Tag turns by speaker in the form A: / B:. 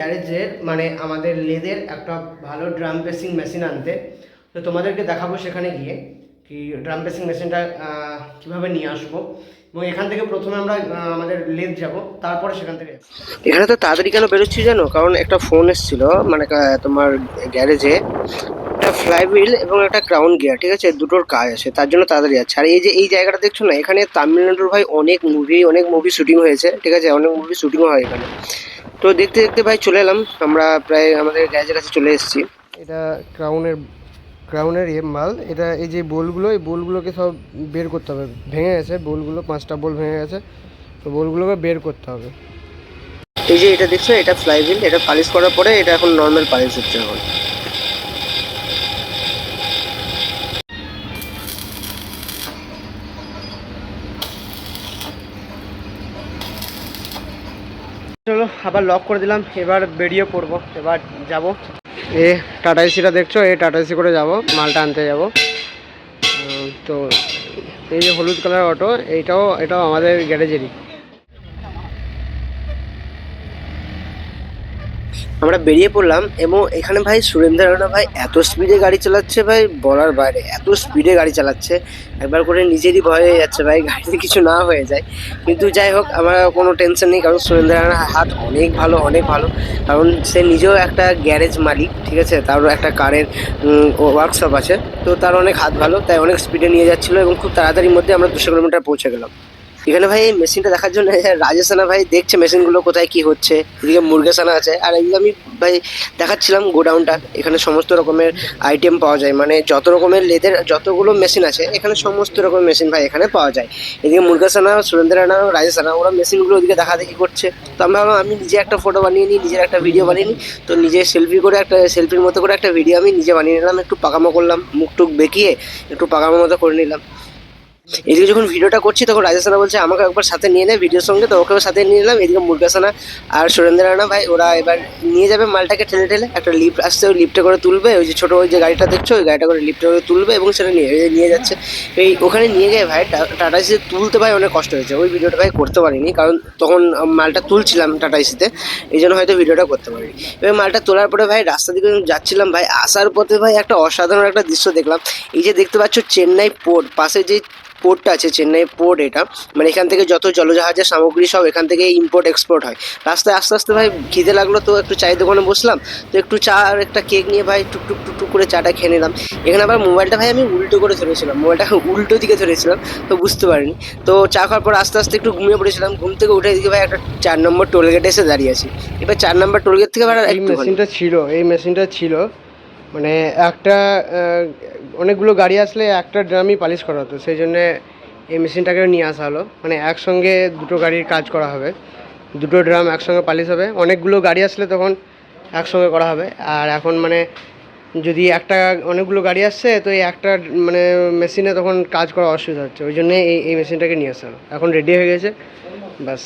A: গ্যারেজের মানে আমাদের লেদের একটা ভালো ড্রাম পেসিং মেশিন আনতে। তো তোমাদেরকে দেখাবো সেখানে গিয়ে কি ড্রাম পেসিং মেশিনটা কীভাবে নিয়ে আসব। এবং এখান থেকে প্রথমে আমরা আমাদের লেদ যাব, তারপরে সেখান থেকে এখানে তো তাড়াতাড়ি কেন বেরোচ্ছি জানো? কারণ একটা ফোন এসেছিল মানে তোমার গ্যারেজে। একটা ফ্লাই হুইল এবং একটা ক্রাউন গিয়ার, ঠিক আছে? দুটোর কাজ আছে, তার জন্য তাড়াতাড়ি যাচ্ছে। আর এই যে, এই জায়গাটা দেখছ না? এখানে তামিলনাড়ুর ভাই অনেক মুভি অনেক মুভি শুটিং হয়েছে, ঠিক আছে? অনেক মুভি শুটিংও হয় এখানে। তো দেখতে দেখতে ভাই চলে এলাম। আমরা প্রায় আমাদের গ্যারেজের কাছে চলে এসেছি। এটা ক্রাউনের ক্রাউনের ইয়ে মাল। এটা এই যে বোলগুলো এই বোলগুলোকে সব বের করতে হবে। ভেঙে গেছে বোলগুলো পাঁচটা বোল ভেঙে গেছে। তো বোলগুলোকে বের করতে হবে। এই যে এটা দেখছ এটা ফ্লাইভিল এটা পালিশ করার পরে এটা এখন নর্মাল পালিশ হচ্ছে এখন। চলো আবার লক করে দিলাম, এবার বেরিয়ে পড়ব, এবার যাব। এ টাটা এসিটা দেখছ? এ টাটা এসি করে যাব, মালটা আনতে যাব। তো এই যে হলুদ কালার অটো এইটাও, এটাও আমাদের গ্যারেজেরই আমরা বেরিয়ে পড়লাম এবং এখানে ভাই সুরেন্দ্র রানা ভাই এত স্পিডে গাড়ি চালাচ্ছে ভাই, বলার বাইরে, এত স্পিডে গাড়ি চালাচ্ছে। একবার করে নিজেরই ভয় হয়ে যাচ্ছে ভাই, গাড়িতে কিছু না হয়ে যায়। কিন্তু যাই হোক, আমার কোনো টেনশন নেই, কারণ সুরেন্দ্র রানার হাত অনেক ভালো অনেক ভালো। কারণ সে নিজেও একটা গ্যারেজ মালিক, ঠিক আছে? তারও একটা কারের ওয়ার্কশপ আছে। তো তার অনেক হাত ভালো, তাই অনেক স্পিডে নিয়ে যাচ্ছিল এবং খুব তাড়াতাড়ির মধ্যে আমরা দুশো কিলোমিটার পৌঁছে গেলাম। এখানে ভাই এই মেশিনটা দেখার জন্য রাজেশ সানা ভাই দেখছে মেশিনগুলো কোথায় কি হচ্ছে। এদিকে মুরগা সানা আছে। আর এদিকে আমি ভাই দেখাচ্ছিলাম গোডাউনটা এখানে সমস্ত রকমের আইটেম পাওয়া যায়। মানে যত রকমের লেদের যতগুলো মেশিন আছে, এখানে সমস্ত রকমের মেশিন ভাই এখানে পাওয়া যায়। এদিকে মুরগা সানা সুরেন্দ্র রানা রাজেশ সানা ওরা মেশিনগুলো ওদিকে দেখা দেখি করছে। তো আমি ভাবলাম, আমি নিজে একটা ফটো বানিয়ে নিই, নিজের একটা ভিডিও বানিয়ে নিই। তো নিজে সেলফি করে একটা সেলফির মতো করে একটা ভিডিও আমি নিজে বানিয়ে নিলাম। একটু পাকামো করলাম মুখ টুক বেঁকিয়ে একটু পাকামো মতো করে নিলাম। এদিকে যখন ভিডিওটা করছি, তখন রাজেশানা বলছে, আমাকে একবার সাথে নিয়ে নেয় ভিডিওর সঙ্গে। তো ওকেও সাথে নিয়ে নিলাম এদিকে মুরগাসানা আর সুরেন্দ্র রানা ভাই, ওরা এবার নিয়ে যাবে মালটাকে ঠেলে ঠেলে। একটা লিফট আসছে, ওই লিফটে করে তুলবে। ওই যে ছোটো ওই যে গাড়িটা দেখছ, ওই গাড়িটা করে লিফটে করে তুলবে এবং সেটা নিয়ে নিয়ে যাচ্ছে। এই ওখানে নিয়ে গিয়ে ভাই টাটা এসিতে তুলতে ভাই অনেক কষ্ট হয়েছে। ওই ভিডিওটা ভাই করতে পারিনি, কারণ তখন মালটা তুলছিলাম টাটা এসিতে এই জন্য হয়তো ভিডিওটা করতে পারিনি। এবার মালটা তোলার পরে ভাই রাস্তা দিকে যাচ্ছিলাম ভাই, আসার পথে ভাই একটা অসাধারণ একটা দৃশ্য দেখলাম। এই যে দেখতে পাচ্ছ, চেন্নাই পোর্ট, পাশে যে পোর্টটা আছে চেন্নাই পোর্ট এটা। মানে এখান থেকে যত জলজাহাজের সামগ্রী সব এখান থেকে ইম্পোর্ট এক্সপোর্ট হয়। রাস্তায় আস্তে আস্তে ভাই খিদে লাগল তো একটু চায়ের দোকানে বসলাম। তো একটু চা আর একটা কেক নিয়ে ভাই টুক টুক টুক করে চাটা খেয়ে নিলাম। এখানে আবার মোবাইলটা ভাই আমি উল্টো করে ধরেছিলাম। মোবাইলটা উল্টো দিকে ধরেছিলাম তো বুঝতে পারিনি। তো চা খাওয়ার পর আস্তে আস্তে একটু ঘুমিয়ে পড়েছিলাম। ঘুম থেকে উঠে দিকে ভাই একটা চার নম্বর টোলগেটে এসে দাঁড়িয়ে আছি। এবার চার নম্বর টোলগেট থেকে ভাই এই মেশিনটা ছিল এই মেশিনটা ছিল। মানে একটা অনেকগুলো গাড়ি আসলে একটা ড্রামই পালিশ করা হতো, সেই জন্যে এই মেশিনটাকে নিয়ে আসা হলো। মানে একসঙ্গে দুটো গাড়ির কাজ করা হবে, দুটো ড্রাম একসঙ্গে পালিশ হবে, অনেকগুলো গাড়ি আসলে তখন একসঙ্গে করা হবে। আর এখন মানে যদি একটা, অনেকগুলো গাড়ি আসছে, তো এই একটা মানে মেশিনে তখন কাজ করা অসুবিধা হচ্ছে, ওই জন্যে এই এই মেশিনটাকে নিয়ে আসা হলো। এখন রেডি হয়ে গেছে ব্যাস